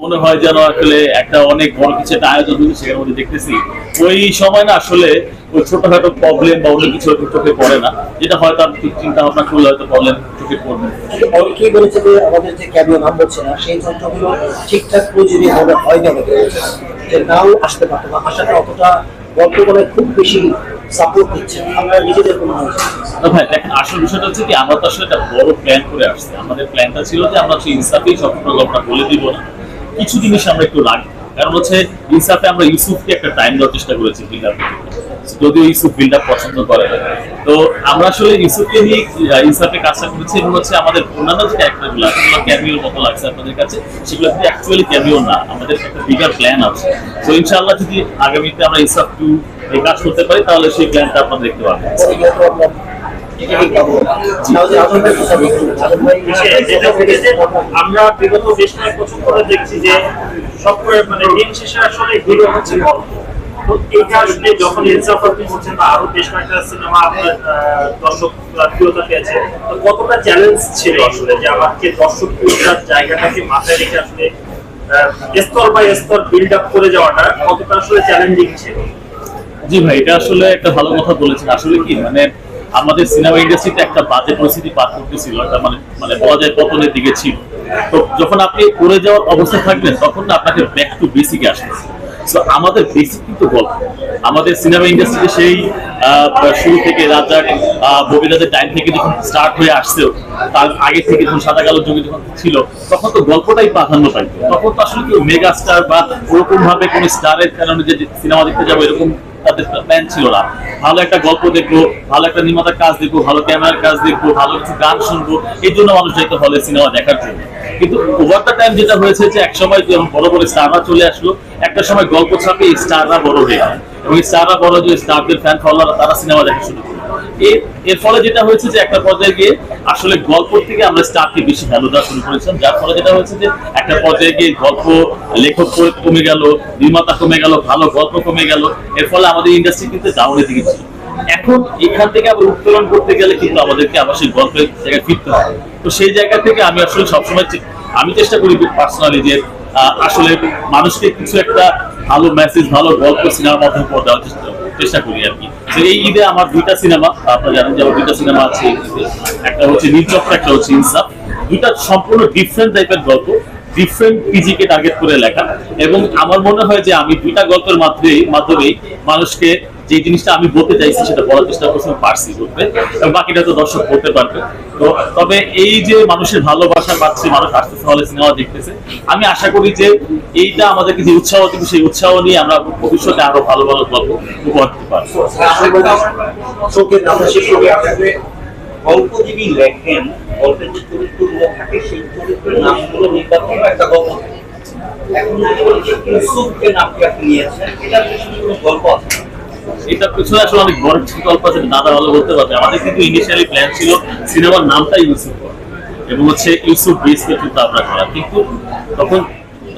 মনে হয় যেন আসলে একটা অনেক বড় কিছু একটা আয়োজন হয়েছে সেখানের মধ্যে দেখতেছি। ওই সময় না আসলে ওই ছোটখাটো প্রবলেম বা অন্য কিছু চোখে পড়ে না যেটা হয়তো আপনি চিন্তা ভাবনা করলে হয়তো প্রবলেম চোখে পড়বে। বলেছে যে আমাদের যে নাম হচ্ছে না সেই যন্ত্রগুলো ঠিকঠাক প্রয়োজনীয় ভাবে হয় না যে নাও আসতে পারতো না আসাটা অতটা বর্তমানে খুব বেশি সাপোর্ট দিচ্ছে আপনারা নিজেদের কোনো হয়েছে না ভাই দেখেন আসল বিষয়টা হচ্ছে কি আমরা তো আসলে একটা বড় প্ল্যান করে আসছি। আমাদের প্ল্যানটা ছিল যে আমরা হচ্ছে ইনসাফেই সব প্রোগ্রামটা বলে দিব না। কিছু জিনিস আমরা একটু রাখব। কারণ হচ্ছে ইনসাফে আমরা ইউসুফকে একটা টাইম দেওয়ার চেষ্টা করেছি বিল্ড আপ যদিও ইউসুফ বিল্ড আপ পছন্দ করে তো আমরা আসলে ইউসুফকে নিয়ে ইনসাফে কাজটা করেছি এবং হচ্ছে আমাদের অন্যান্য যে ক্যারেক্টারগুলো সেগুলো ক্যামিওর মতো লাগছে আপনাদের কাছে, সেগুলো কিন্তু অ্যাকচুয়ালি ক্যামিও না। আমাদের একটা বিগার প্ল্যান আছে। তো ইনশাআল্লাহ যদি আগামীতে আমরা ইনসাফ টু কাজ করতে পারি, তাহলে সেই প্ল্যানটা আপনারা দেখতে যেহেতু আমরা বিগত বেশ কয়েক বছর দেখছি যে সব মানে দিন শেষে আসলে হিরো হচ্ছে কতটা চ্যালেঞ্জ ছিল আসলে যে দর্শক জায়গাটাকে মাথায় রেখে আসলে স্তর স্তর আপ করে যাওয়াটা কতটা আসলে চ্যালেঞ্জিং ছিল? জি ভাই, এটা আসলে একটা ভালো কথা বলেছেন। আসলে কি মানে আমাদের সিনেমা ইন্ডাস্ট্রিতে একটা বাজে পরিস্থিতি পার করতেছিল, এটা মানে মানে বলা যায় পতনের দিকে ছিল। তো যখন আপনি পড়ে যাওয়ার অবস্থা থাকবেন, তখন আপনাকে ব্যাক টু বেসিকে আসতে তো আমাদের বেসিক কিন্তু গল্প। আমাদের সিনেমা ইন্ডাস্ট্রিতে সেই শুরু থেকে রাজার ববিরাজের টাইম থেকে যখন স্টার্ট হয়ে আসছেও তার আগে থেকে যখন সাদা কালো যুগে যখন ছিল, তখন তো গল্পটাই প্রাধান্য পাইতো। তখন তো আসলে কেউ মেগা স্টার বা ওরকম ভাবে স্টারের কারণে যে সিনেমা দেখতে যাব এরকম তাদের প্ল্যান ছিল না। ভালো একটা গল্প দেখব, ভালো একটা নির্মাতার কাজ দেখব, ভালো ক্যামেরার কাজ দেখব, ভালো কিছু গান শুনব, এই জন্য মানুষ হলে সিনেমা দেখার জন্য। কিন্তু ওভার দ্য টাইম যেটা হয়েছে যে এক সময় বড় বড় স্টাররা চলে আসলো, একটা সময় গল্প ছাপে স্টাররা বড় হয়ে যায় এবং স্টাররা বড় যে স্টারদের ফ্যান ফলোয়াররা তারা সিনেমা দেখা শুরু করল। এর ফলে যেটা হয়েছে যে একটা পর্যায়ে গিয়ে আসলে গল্প থেকে আমরা স্টারকে বেশি ভ্যালু দেওয়া শুরু করেছিলাম। যার ফলে যেটা হয়েছে যে একটা পর্যায়ে গিয়ে গল্প, লেখক কমে গেল, নির্মাতা কমে গেল, ভালো গল্প কমে গেল। এর ফলে আমাদের ইন্ডাস্ট্রি কিন্তু ডাউনের দিকে ছিল। এখন এখান থেকে আবার উত্তোলন করতে গেলে কিন্তু আমাদেরকে আবার সেই গল্পের জায়গায় ফিরতে হবে। তো সেই জায়গা থেকে আমি আসলে সবসময় আমি চেষ্টা করি পার্সোনালি যে আসলে মানুষকে কিছু একটা ভালো মেসেজ ভালো গল্প সিনেমার মাধ্যমে দেওয়ার চেষ্টা চেষ্টা করি আর কি। এই ঈদে আমার দুইটা সিনেমা, আপনারা জানেন যে আমার দুইটা সিনেমা আছে একটা হচ্ছে নীলচক্র একটা হচ্ছে ইনসাফ। দুইটা সম্পূর্ণ ডিফারেন্ট টাইপের গল্প ডিফারেন্ট পিজিকে টার্গেট করে লেখা। এবং আমার মনে হয় যে আমি দুইটা গল্পের মাধ্যমে মাধ্যমেই মানুষকে যে জিনিসটা আমি বলতে চাইছি সেটা বলার চেষ্টা করছি পারছি বলতে। এবং বাকিটা তো দর্শক বলতে পারবে। তো তবে এই যে মানুষের ভালোবাসা পাচ্ছে মানুষ আসতেছে, হলে সিনেমা দেখতেছে, আমি আশা করি যে এইটা আমাদেরকে যে উৎসাহ দিবে, সেই উৎসাহ নিয়ে আমরা ভবিষ্যতে আরও ভালো ভালো গল্প উপহার পারব। গল্প যিনি লেখেন, গল্পের যে চরিত্রগুলো থাকে, সেই চরিত্রের নামগুলো নির্বাচন একটা গল্প। এখন যে গল্প আছে? এটা পিছনে আসলে অনেক বড় কিছু গল্প আছে দাদা ভালো বলতে পারবে। আমাদের কিন্তু ইনিশিয়ালি প্ল্যান ছিল সিনেমার নামটাই ইউসুফ এবং হচ্ছে ইউসুফ বেসকে কিন্তু আমরা করা। কিন্তু তখন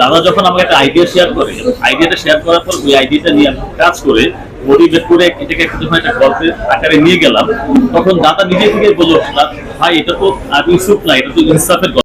দাদা যখন আমাকে একটা আইডিয়া শেয়ার করে আইডিয়াটা শেয়ার করার পর ওই আইডিয়াটা নিয়ে কাজ করে মোটিভেট করে এটাকে একটা একটা গল্পের আকারে নিয়ে গেলাম, তখন দাদা নিজে থেকে বলল ভাই, এটা তো আর ইউসুফ না, এটা তো ইনসাফের গল্প।